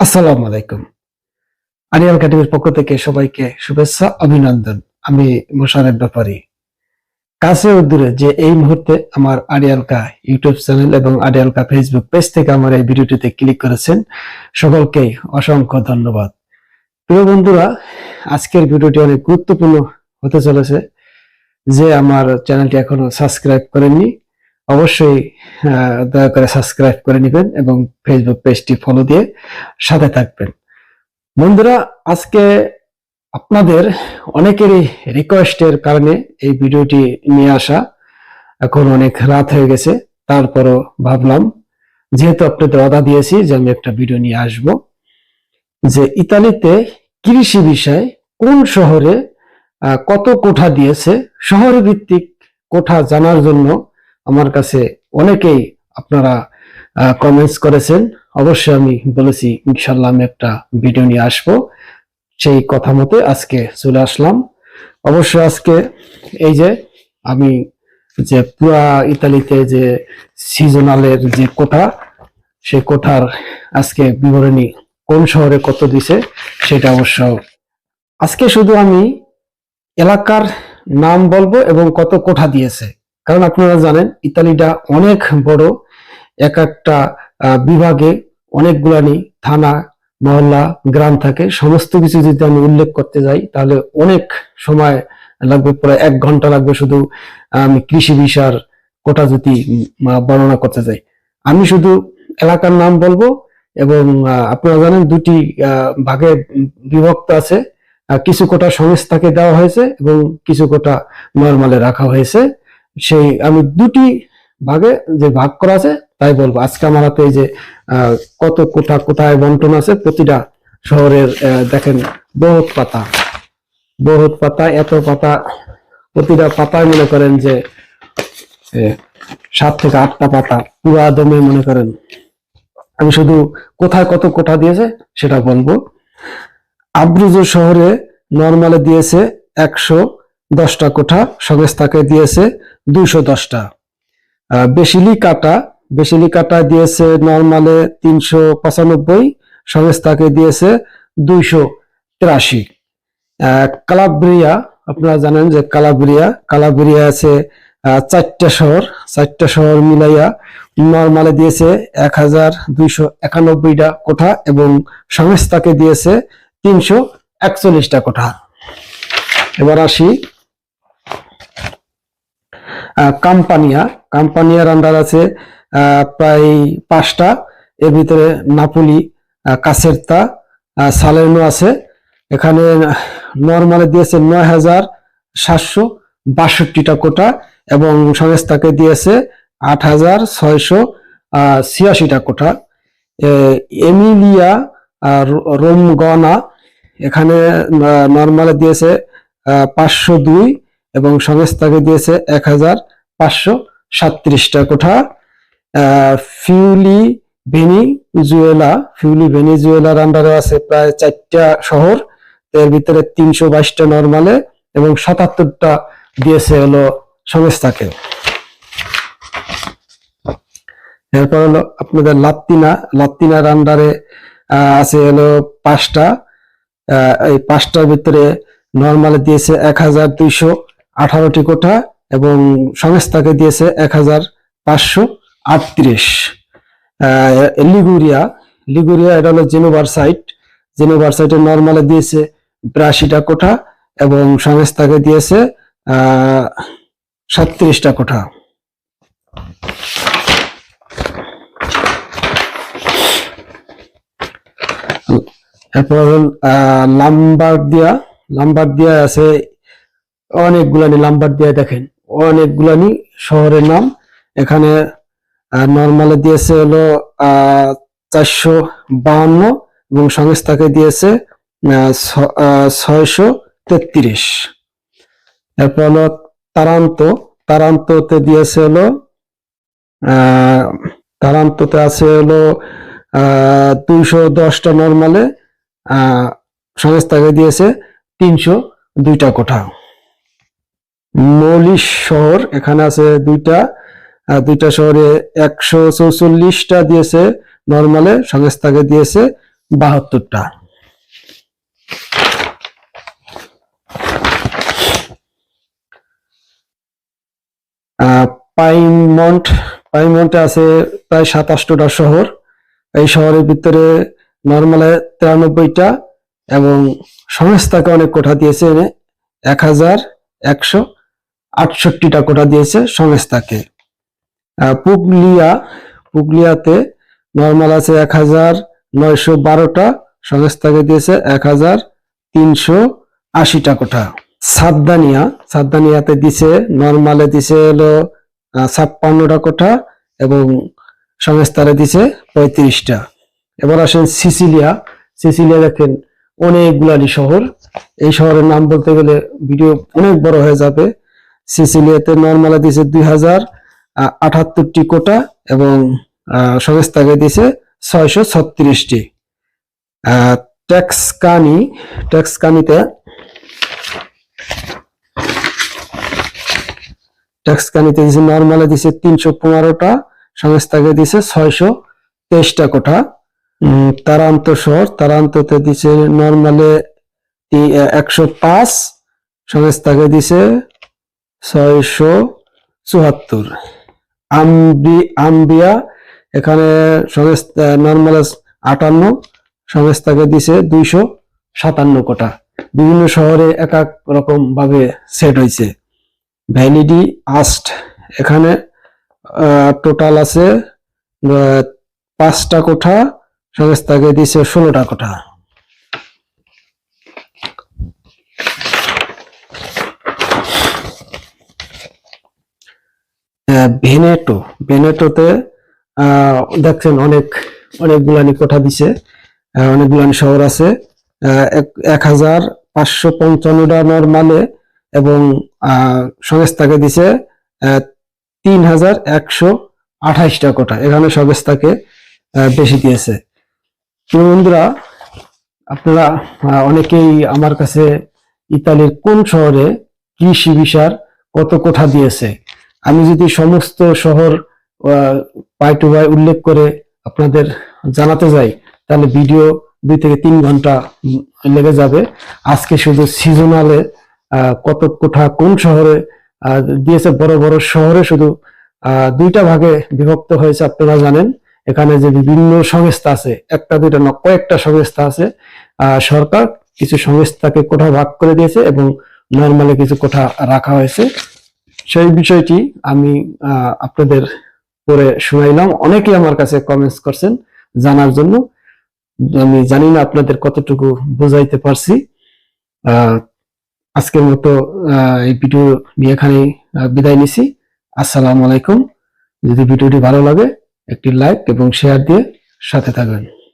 আসসালামু আলাইকুম। আরিয়াল একাডেমির পক্ষ থেকে সবাইকে শুভেচ্ছা, অভিনন্দন। আমি মোশারেফ ব্যাপারী। কাছে ও যে এই মুহূর্তে আমার আরিয়ালকা ইউটিউব চ্যানেল এবং আরিয়ালকা ফেসবুক পেজ থেকে আমার এই ভিডিওটিতে ক্লিক করেছেন, সকলকেই অসংখ্য ধন্যবাদ। প্রিয় বন্ধুরা, আজকের ভিডিওটি অনেক গুরুত্বপূর্ণ হতে চলেছে, যে আমার চ্যানেলটি এখনও সাবস্ক্রাইব করেননি। অবশ্যই দয়া করে সাবস্ক্রাইব করে নেবেন এবং ফেসবুক পেজটি ফলো দিয়ে সাথে থাকবেন। বন্ধুরা, আজকে আপনাদের অনেকেরই রিকোয়েস্টের কারণে এই ভিডিওটি নিয়ে আসা এখন অনেক রাত হয়ে গেছে। তারপরও ভাবলাম, যেহেতু আপনাদের অদা দিয়েছি যে আমি একটা ভিডিও নিয়ে আসব, যে ইতালিতে কৃষি বিষয় কোন শহরে কত কোঠা দিয়েছে শহর ভিত্তিক কোঠা জানার জন্য আমার কাছে অনেকেই আপনারা কমেন্টস করেছেন। অবশ্যই আমি বলেছি ইনশাল্লাহ আমি একটা ভিডিও নিয়ে আসব। সেই কথা মতে আজকে চলে আসলাম। অবশ্য আজকে এই যে আমি যে পুরা ইতালিতে যে সিজনালের যে কোঠা, সেই কোঠার আজকে বিবরণী কোন শহরে কত দিছে, সেটা অবশ্য আজকে শুধু আমি এলাকার নাম বলব এবং কত কোঠা দিয়েছে। কারণ আপনারা জানেন, ইতালিটা অনেক বড়। এক একটা বিভাগে অনেকগুলানি থানা, মহল্লা, গ্রাম থাকে। সমস্ত কিছু যদি আমি উল্লেখ করতে যাই, তাহলে অনেক সময় লাগবে, প্রায় এক ঘণ্টা লাগবে শুধু আমি কৃষি বিষয়ের কোটা যদি বর্ণনা করতে যাই। আমি শুধু এলাকার নাম বলব এবং আপনারা জানেন দুটি ভাগে বিভক্ত আছে। কিছু কোটা সংস্থাকে দেওয়া হয়েছে এবং কিছু কোটা নর্মালে রাখা হয়েছে। সেই, আমি দুটি ভাগে যে ভাগ করা আছে, তাই বলব। আজকে আমার হাতে এই যে কত কোথা কোথায় বন্টন আছে, প্রতিটা শহরের দেখেন, বহুত পাতা। বহুত পাতা, এত পাতা, প্রতিটা পাতায় মনে করেন যে সাত থেকে আটটা পাতা, পুরা দমে মনে করেন। আমি শুধু কোথায় কত কোঠা দিয়েছে, সেটা বলব। আব্রুজো শহরে নর্মালে দিয়েছে একশো দশটা কোঠা সংস্থাকে দিয়েছে দুইশো দশটা। বেশিলি কাটা বেশিলি কাটা দিয়েছে নর্মালে তিনশো পঁচানব্বই সংস্থাকে দিয়েছে দুইশো তিরাশি। কালাব্রিয়া, আপনারা জানেন যে কালাব্রিয়া কালাব্রিয়া আছে চারটা শহর চারটা শহর মিলাইয়া নর্মালে দিয়েছে এক হাজার দুইশো একানব্বইটা কোঠা এবং সংস্থাকে দিয়েছে তিনশো একচল্লিশটা কোঠা। এবার আসি কাম্পানিয়া। কাম্পানিয়ার আন্ডার আছে প্রায় পাঁচটা। এর ভিতরে নাপুলি কাসেরতা সালেনো আছে। এখানে নর্মালে দিয়েছে নয় হাজার সাতশো বাষট্টিটা কোটা এবং সংস্থাকে দিয়েছে আট হাজার ছয়শো ছিয়াশিটা কোটা। এমিলিয়া রোমগনা এখানে নর্মালে দিয়েছে পাঁচশো দুই। এবং সংস্থাকে দিয়েছে এক হাজার পাঁচশো সাতত্রিশটা কোঠা। ফিউলি ভেনিজুয়েলা, ফিউলি ভেনিজুয়েলার আন্ডারে আছে প্রায় চারটা শহর। এর ভিতরে তিনশো বাইশটা নর্মালে এবং সাতাত্তরটা দিয়েছে হলো সংস্থাকে। এরপর হলো আপনাদের লাত্তিনা লাত্তিনার আন্ডারে আছে হলো পাঁচটা। এই পাঁচটার ভিতরে নর্মালে দিয়েছে এক হাজার দুইশো আঠারোটি কোঠা এবং সংস্থাকে দিয়েছে এক হাজার পাঁচশো আটত্রিশ। লিগুরিয়া লিগুরিয়া এটা হলো জেনোভার সাইট। জেনোভার সাইটে নর্মালে দিয়েছে বিরাশিটা কোঠা এবং সংস্থাকে দিয়েছে সাতত্রিশটা কোঠা। এরপর লাম্বার দিয়া লাম্বার দিয়া আছে অনেকগুলানি নাম্বার দিয়ে দেখেন। অনেকগুলানি শহরের নাম। এখানে নর্মালে দিয়েছে হলো চারশো বাহান্ন এবং সংস্থাকে দিয়েছে ছয়শো তেত্রিশ। এরপর হলো তারান্ত। তারান্ততে দিয়েছে হলো তারান্ততে আছে হলো দুইশো দশটা নর্মালে সংস্থাকে দিয়েছে তিনশো দুইটা কোঠা। মৌলিশ শহর, এখানে আছে দুইটা দুইটা শহরে একশো চৌচল্লিশটা দিয়েছে নর্মালে সংস্থাকে দিয়েছে বাহাত্তরটা। পাইমন্ট পাইমন্টে আছে প্রায় সাতাশটা শহর। এই শহরের ভিতরে নর্মালে তিরানব্বইটা এবং সংস্থাকে অনেক কোঠা দিয়েছে এক হাজার একশো আটষট্টিটা কোঠা দিয়েছে সংস্থাকে। পুগলিয়া, পুগলিয়াতে নর্মাল আছে এক হাজার নয়শো বারোটা, সংস্থাকে দিয়েছে এক হাজার তিনশো আশিটা কোঠা সাবদানিয়া সাবদানিয়াতে দিছে নর্মালে দিছে হলো ছাপ্পান্নটা কোঠা এবং সংস্থারে দিছে পঁয়ত্রিশটা। এবার আসেন সিসিলিয়া। সিসিলিয়া দেখেন অনেকগুলানি শহর। এই শহরের নাম বলতে গেলে ভিডিও অনেক বড় হয়ে যাবে। সিসিলিয়াতে নর্মালে দিছে দুই হাজার আটাত্তরটি কোটা এবং সংস্থাকে দিছে ছয়শো ছত্রিশটি। ট্যাক্সকানি ট্যাক্সকানিতে ট্যাক্সকানিতে দিছে নর্মালে দিছে তিনশো পনেরোটা সংস্থাকে দিছে ছয়শো তেইশটা কোঠা তারান্ত শহর, তারান্ততে দিছে নর্মালে একশো পাঁচ সংস্থাকে দিছে ছয়শো চুয়াত্তর। আম্বি, আম্বিয়া এখানে সংস্থা নর্মাল আটান্ন, সংস্থাকে দিছে দুইশো সাতান্ন কোটা। বিভিন্ন শহরে এক এক রকম ভাবে সেট হয়েছে ভ্যালিডি আস্ট এখানে টোটাল আছে পাঁচটা কোঠা, সংস্থাকে দিছে ষোলোটা কোঠা। ভেনেটো ভেনেটোতে দেখছেন অনেক অনেক অনেকগুলানি কোঠা দিছে আহ, অনেকগুলানি শহর আছে এক- হাজার পাঁচশো পঞ্চান্নটা নর্মালে এবং সংস্থাকে দিছে তিন হাজার একশো আঠাইশটা কোঠা। এখানে সংস্থাকে বেশি দিয়েছে। বন্ধুরা আপনারা অনেকেই আমার কাছে ইতালির কোন শহরে কৃষি ভিসার কত কোঠা দিয়েছে? আমি যদি সমস্ত শহর পাই টু পাই উল্লেখ করে আপনাদের জানাতে যাই, তাহলে ভিডিও দুই থেকে তিন ঘণ্টা লেগে যাবে। আজকে শুধু সিজনালে কত কোঠা কোন শহরে দিয়েছে বড় বড় শহরে শুধু দুইটা ভাগে বিভক্ত হয়েছে আপনারা জানেন। এখানে যে বিভিন্ন সংস্থা আছে, একটা দুইটা না, কয়েকটা সংস্থা আছে সরকার কিছু সংস্থাকে কোঠা ভাগ করে দিয়েছে এবং নর্মালে কিছু কোঠা রাখা হয়েছে। সেই বিষয়টি আমি আপনাদের পরে শুনাইলাম। অনেকেই আমার কাছে কমেন্টস করছেন জানার জন্য। আমি জানি না আপনাদের কতটুকু বুঝাইতে পারছি। আজকের মতো এই ভিডিও নিয়ে এখানে বিদায় নিছি। আসসালামু আলাইকুম। যদি ভিডিওটি ভালো লাগে, একটি লাইক এবং শেয়ার দিয়ে সাথে থাকবেন।